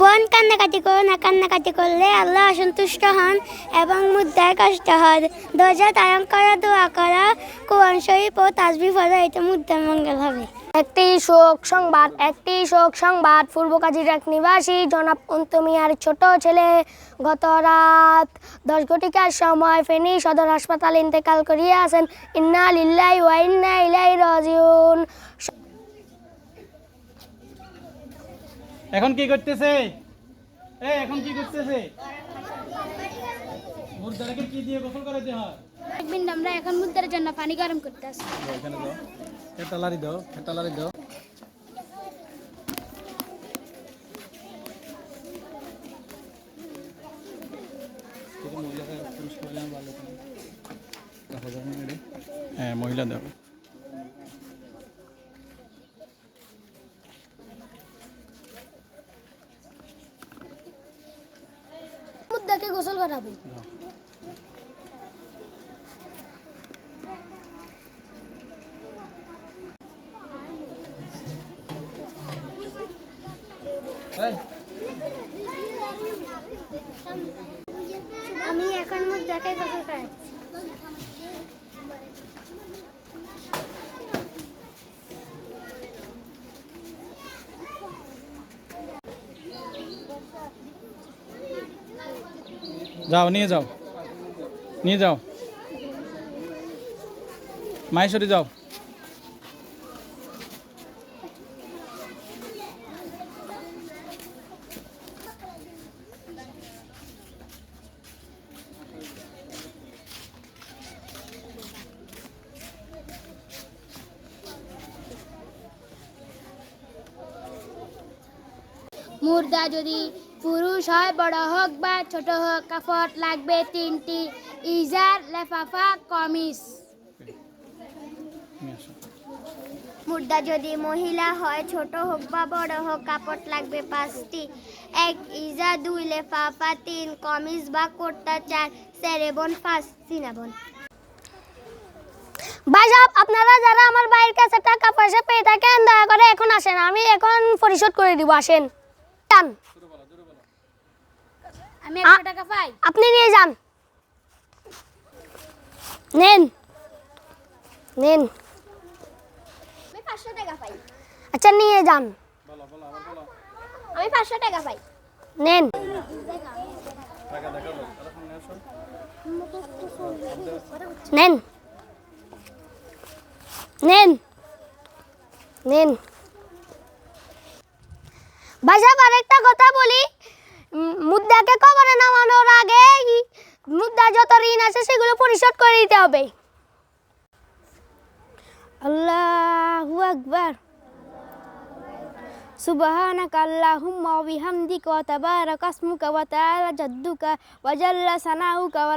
বোন কান্নাকাটি করো না, কান্নাকাটি করলে আল্লাহ অসন্তুষ্ট হন এবং মুদ্রার কষ্ট হয়। দরজা তায়ন করা, দোয়া করা, কোরআন শরীফ ও তাসবি পড়া, এটা মুদ্রার মঙ্গল হবে। একটি শোক সংবাদ, একটি শোক সংবাদ। পূর্ব কাজিরাক নিবাসী, জনাব অন্তমিয়ার ছোট ছেলে, গত রাত দশ ঘটিকার সময় ফেনী সদর হাসপাতালে ইন্তেকাল করিয়াছেন। ইন্না লিল্লাহি ওয়া ইন্না ইলাইহি রাজিউন। এখন কি করতেছে? এ এখন কি করতেছে? মুর্দাটাকে কি দিয়ে গোসল করাতে হয়? একদিন আমরা এখন মুদ্রার জন্য পানি গরম করতে আসি। এখানে দাও। লারি দাও লারি দাও। হ্যাঁ মহিলা দাও। গোসল করাবে। আমি এখন মুদ্রাকে গোসল করাচ্ছি। যাও নিয়ে যাও। নিয়ে যাও। মাহেশ্বরী যাও। মুর্দা যদি পুরুষ হয়, বড় হোক বা ছোট হোক কাপড় লাগবে তিনটি। ইজার, লেফাফা কমিস মুর্দা যদি মহিলা হয়, ছোট হোক বা বড় হোক কাপড় লাগবে পাঁচটি। এক ইজা, দুই লেফাফা, তিন কমিস বা কোট্টা চার সেরেবন পাঁচ সিনাবন ভাই আপনারা যারা আমার ভাইয়ের কাছে টাকা পয়সা পেয়ে থাকেন, দয়া করে এখন আসেন। আমি এখন পরিশোধ করে দিব, আসেন। টান আমি একশো একশো টাকা পাই। আপনি নিয়ে যান। নেন। নেন। আমি পাঁচশো টাকা পাই। আচ্ছা নিয়ে যান। বলো বলো বলো আমি পাঁচশো টাকা পাই। নেন। নেন। নেন। নেন। সাহেব আরেকটা কথা বলি। মুদ্রাকে কবরে নামানোর আগে মুদ্রা যত ঋণ আছে সেগুলো পরিশোধ করে দিতে হবে। আল্লাহু আকবার। সুবহানাকা আল্লাহুম্মা বিহামদিকা ওয়া তাবারাকা ইসমুকা ওয়া তাআলা জাদ্দুকা ওয়া জাল্লা সানাউকা ওয়া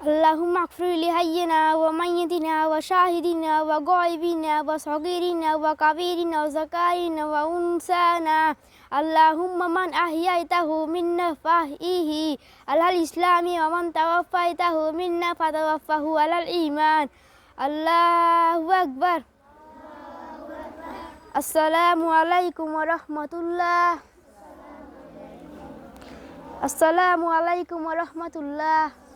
اللهم اغفر لحينا وميتنا وشاهدنا وغائبنا وصغيرنا وكبيرنا وذكارنا وأنثانا. اللهم من أحييته منا فأحيه على الإسلام ومن توفيته منا فتوفه على الإيمان. الله أكبر. السلام عليكم ورحمة الله. السلام عليكم ورحمة الله.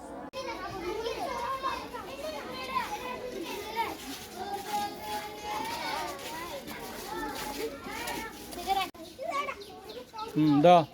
Да.